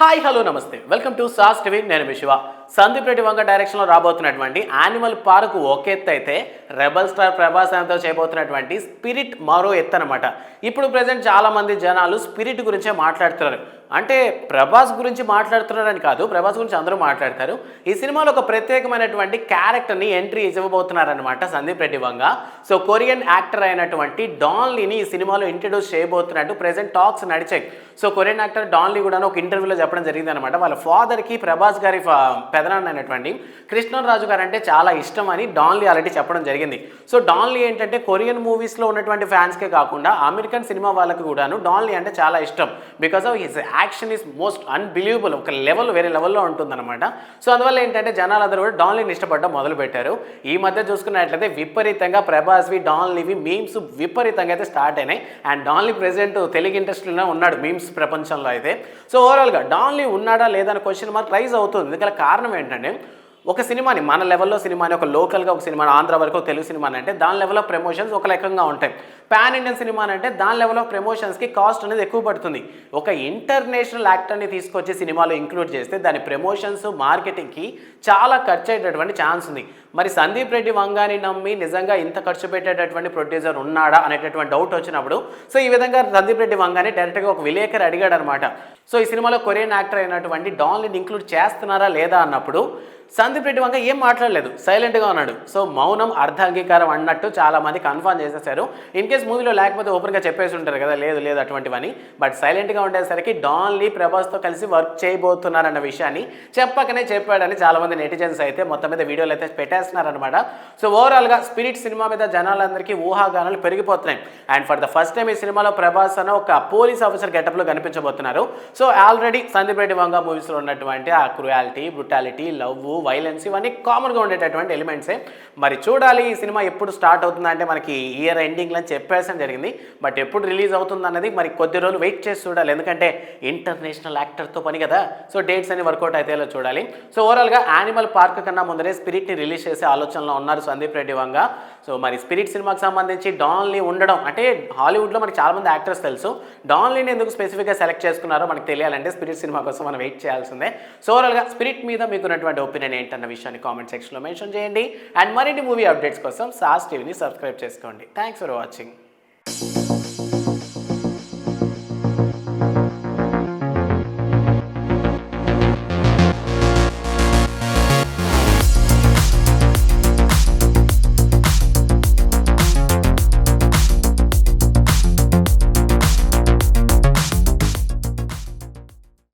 Hi hello నమస్తే. Welcome to Sas TV. నేను మీ శివ. సందీప్ రెడ్డి వంగ డైరెక్షన్లో రాబోతున్నటువంటి యానిమల్ పార్క్ ఒక ఎత్తు అయితే రెబల్ స్టార్ ప్రభాస్తో చేయబోతున్నటువంటి స్పిరిట్ మరో ఎత్తు అనమాట ఇప్పుడు ప్రజెంట్ చాలామంది జనాలు స్పిరిట్ గురించే మాట్లాడుతున్నారు. అంటే ప్రభాస్ గురించి మాట్లాడుతున్నారని కాదు ప్రభాస్ గురించి అందరూ మాట్లాడతారు. ఈ సినిమాలో ఒక ప్రత్యేకమైనటువంటి క్యారెక్టర్ని entry ఇవ్వబోతున్నారనమాట Sandeep Reddy Vanga so Korean actor అయినటువంటి డాన్లీని ఈ సినిమాలో ఇంట్రడ్యూస్ చేయబోతున్నట్టు ప్రెసెంట్ టాక్స్ నడిచాయి. So Korean actor Don Lee కూడా ఒక ఇంటర్వ్యూలో చెప్పడం జరిగింది అనమాట వాళ్ళ ఫాదర్కి ప్రభాస్ గారి ఫా- పెదనాన్న అయినటువంటి కృష్ణరాజు గారు అంటే చాలా ఇష్టం అని డాన్లీ ఆల్రెడీ చెప్పడం జరిగింది. సో డాన్లీ ఏంటంటే కొరియన్ మూవీస్లో ఉన్నటువంటి ఫ్యాన్స్కే కాకుండా అమెరికన్ సినిమా వాళ్ళకి కూడాను డాన్లీ అంటే చాలా ఇష్టం. Because of his action is most unbelievable ఒక లెవెల్ వేరే లెవెల్లో ఉంటుందన్నమాట. సో అందువల్ల ఏంటంటే జనాలందరూ కూడా డాన్లీని ఇష్టపడడం మొదలుపెట్టారు. ఈ మధ్య చూసుకున్నట్లయితే విపరీతంగా ప్రభాస్వి డాన్లీవి మీమ్స్ విపరీతంగా అయితే స్టార్ట్ అయినాయి. అండ్ డాన్లీ ప్రెసెంట్ తెలుగు ఇండస్ట్రీలో ఉన్నాడు మీమ్స్ ప్రపంచంలో అయితే. సో ఓవరాల్గా డాన్లీ ఉన్నాడా లేదా క్వశ్చన్ మార్క్ రైజ్ అవుతుంది. ఎందుకంటే కారణం ఏంటంటే ఒక సినిమాని మన లెవెల్లో సినిమాని ఒక లోకల్గా ఒక సినిమాని ఆంధ్ర వరకు తెలుగు సినిమాని అంటే దాని లెవెల్ ఆఫ్ ప్రమోషన్స్ ఒక రకంగా ఉంటాయి. పాన్ ఇండియన్ సినిమాని అంటే దాని లెవెల్ ఆఫ్ ప్రమోషన్స్కి కాస్ట్ అనేది ఎక్కువ పడుతుంది. ఒక ఇంటర్నేషనల్ యాక్టర్ని తీసుకొచ్చి సినిమాలో ఇంక్లూడ్ చేస్తే దాని ప్రమోషన్స్ మార్కెటింగ్కి చాలా ఖర్చు అయ్యేటటువంటి ఛాన్స్ ఉంది. మరి సందీప్ రెడ్డి వంగాని నమ్మి నిజంగా ఇంత ఖర్చు పెట్టేటటువంటి ప్రొడ్యూసర్ ఉన్నాడా అనేటటువంటి డౌట్ వచ్చినప్పుడు సో ఈ విధంగా సందీప్ రెడ్డి వంగాని డైరెక్ట్గా ఒక విలేకరి అడిగాడు అనమాట సో ఈ సినిమాలో కొరియన్ యాక్టర్ అయినటువంటి డాన్లీని ఇంక్లూడ్ చేస్తున్నారా లేదా అన్నప్పుడు సందీప్ రెడ్డి వంక ఏం మాట్లాడలేదు. సైలెంట్గా ఉన్నాడు. సో మౌనం అర్ధ అంగీకారం అన్నట్టు చాలా మంది కన్ఫర్మ్ చేసేసారు ఇన్ కేస్ మూవీలో లేకపోతే ఓపెన్గా చెప్పేసి ఉంటారు కదా లేదు లేదు అటువంటివని. బట్ సైలెంట్గా ఉండేసరికి డాన్లీ ప్రభాస్తో కలిసి వర్క్ చేయబోతున్నారన్న విషయాన్ని చెప్పకనే చెప్పాడని చాలామంది నెటిజన్స్ అయితే మొత్తం మీద వీడియోలు అయితే పెట్టేస్తున్నారనమాట సో ఓవరాల్గా స్పిరిట్ సినిమా మీద జనాలందరికీ ఊహాగానాలు పెరిగిపోతున్నాయి. And for the first time ఈ సినిమాలో ప్రభాస్ అన్న ఒక పోలీస్ ఆఫీసర్ గెటప్లో కనిపించబోతున్నారు. సో ఆల్రెడీ సందీప్ రెడ్డి వంగ మూవీస్లో ఉన్నటువంటి ఆ క్రుయాలిటీ బ్రుటాలిటీ లవ్ వైలెన్స్ ఇవన్నీ కామన్గా ఉండేటటువంటి ఎలిమెంట్సే మరి చూడాలి ఈ సినిమా ఎప్పుడు స్టార్ట్ అవుతుందంటే మనకి ఇయర్ ఎండింగ్లో అని చెప్పేసడం జరిగింది. బట్ ఎప్పుడు రిలీజ్ అవుతుంది అన్నది మరి కొద్ది రోజులు వెయిట్ చేసి చూడాలి. ఎందుకంటే ఇంటర్నేషనల్ యాక్టర్తో పని కదా. సో డేట్స్ అన్ని వర్కౌట్ అయితే చూడాలి. సో ఓవరాల్గా యానిమల్ పార్క్ కన్నా ముందరే స్పిరిట్ని రిలీజ్ చేసే ఆలోచనలో ఉన్నారు సందీప్ రెడ్డి వంగ. సో మరి స్పిరిట్ సినిమాకి సంబంధించి డాన్లీ ఉండడం అంటే హాలీవుడ్లో మనకి చాలామంది యాక్టర్స్ తెలుసు. డాన్లీని ఎందుకు స్పెసిఫిక్గా సెలెక్ట్ చేసుకున్నారో మనకు తెలియాలంటే స్పిరిట్ సినిమా కోసం మనం వెయిట్ చేయాల్సిందే. సో ఓవరాల్గా స్పిరిట్ మీద మీకు ఉన్నటువంటి ఒపీనియన్ ఏంటన్న విషయాన్ని కామెంట్ సెక్షన్లో మెన్షన్ చేయండి. అండ్ మరిన్ని మూవీ అప్డేట్స్ కోసం సాస్ టీవీని సబ్స్క్రైబ్ చేసుకోండి. Thanks for watching